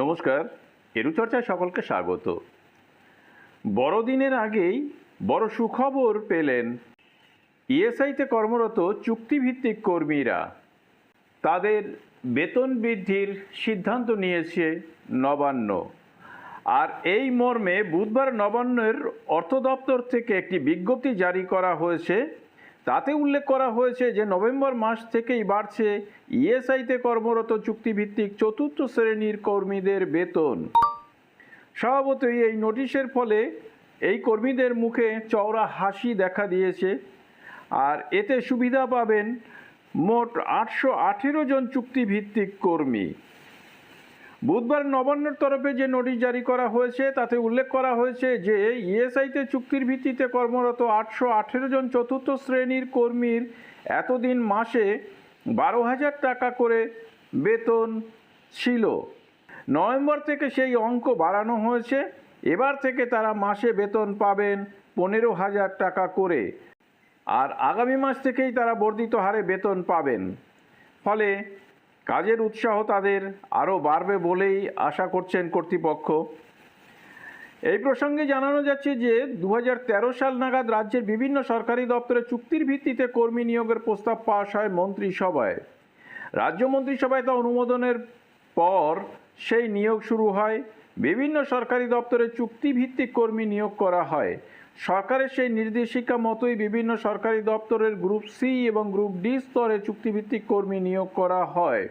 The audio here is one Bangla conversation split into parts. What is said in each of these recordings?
নমস্কার এরুচর্চায় সকলকে স্বাগত। বড়দিনের আগেই বড় সুখবর পেলেন ইএসআইতে কর্মরত চুক্তিভিত্তিক কর্মীরা। তাদের বেতন বৃদ্ধির সিদ্ধান্ত নিয়েছে নবান্ন। আর এই মর্মে বুধবার নবান্নের অর্থ দপ্তর থেকে একটি বিজ্ঞপ্তি জারি করা হয়েছে তাতে উল্লেখ করা হয়েছে যে নভেম্বর মাস থেকেই বাড়ছে ইএসআইতে কর্মরত চুক্তিভিত্তিক চতুর্থ শ্রেণির কর্মীদের বেতন। স্বভাবতই এই নোটিশের ফলে এই কর্মীদের মুখে চওড়া হাসি দেখা দিয়েছে। আর এতে সুবিধা পাবেন মোট আটশো আঠেরো জন চুক্তিভিত্তিক কর্মী। বুধবার নবান্নর তরফে যে নোটিশ জারি করা হয়েছে, তাতে উল্লেখ করা হয়েছে যে ইএসআইতে চুক্তির ভিত্তিতে কর্মরত আটশো আঠেরো জন চতুর্থ শ্রেণির কর্মীর এতদিন মাসে বারো হাজার টাকা করে বেতন ছিল। নভেম্বর থেকে সেই অঙ্ক বাড়ানো হয়েছে, এবার থেকে তারা মাসে বেতন পাবেন পনেরো হাজার টাকা করে। আর আগামী মাস থেকেই তারা বর্ধিত হারে বেতন পাবেন। ফলে কাজের উৎসাহ তাদের আরও বাড়বে বলেই আশা করছেন কর্তৃপক্ষ। এই প্রসঙ্গে জানানো যাচ্ছে যে দু সাল নাগাদ রাজ্যের বিভিন্ন সরকারি দপ্তরে চুক্তির ভিত্তিতে কর্মী নিয়োগের প্রস্তাব পাশ হয় মন্ত্রিসভায়। রাজ্য মন্ত্রিসভায় তা অনুমোদনের পর সেই নিয়োগ শুরু হয়। বিভিন্ন সরকারি দপ্তরে চুক্তিভিত্তিক কর্মী নিয়োগ করা হয়। সরকারের সেই নির্দেশিকা মতোই বিভিন্ন সরকারি দপ্তরের গ্রুপ সি এবং গ্রুপ ডি স্তরে চুক্তিভিত্তিক কর্মী নিয়োগ করা হয়।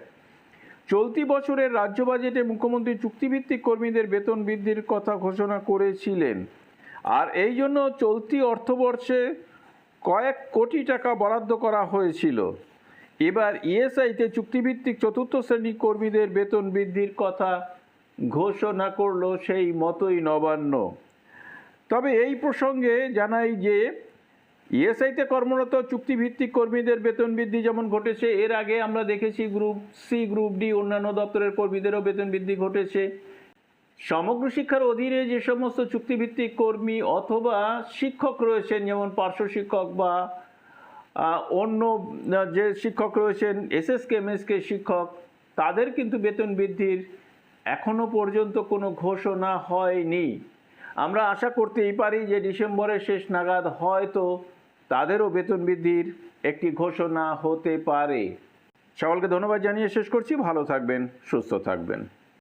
চলতি বছরের রাজ্য বাজেটে মুখ্যমন্ত্রী চুক্তিভিত্তিক কর্মীদের বেতন বৃদ্ধির কথা ঘোষণা করেছিলেন। আর এই জন্য চলতি অর্থবর্ষে কয়েক কোটি টাকা বরাদ্দ করা হয়েছিল। এবার ইএসআইতে চুক্তিভিত্তিক চতুর্থ শ্রেণি কর্মীদের বেতন বৃদ্ধির কথা ঘোষণা করল সেই মতোই নবান্ন। তবে এই প্রসঙ্গে জানাই যে, ইএসআইতে কর্মরত চুক্তিভিত্তিক কর্মীদের বেতন বৃদ্ধি যেমন ঘটেছে, এর আগে আমরা দেখেছি গ্রুপ সি, গ্রুপ ডি অন্যান্য দপ্তরের কর্মীদেরও বেতন বৃদ্ধি ঘটেছে। সমগ্র শিক্ষার অধীনে যে সমস্ত চুক্তিভিত্তিক কর্মী অথবা শিক্ষক রয়েছেন, যেমন পার্শ্ব শিক্ষক বা অন্য যে শিক্ষক রয়েছেন, এসএসকে, এমএসকে শিক্ষক, তাদের কিন্তু বেতন বৃদ্ধির এখনও পর্যন্ত কোনো ঘোষণা হয়নি। আমরা আশা করতেই পারি যে ডিসেম্বরের শেষ নাগাদ হয়তো তাদেরও বেতন বৃদ্ধির একটি ঘোষণা হতে পারে। সকলকে ধন্যবাদ জানিয়ে শেষ করছি। ভালো থাকবেন, সুস্থ থাকবেন।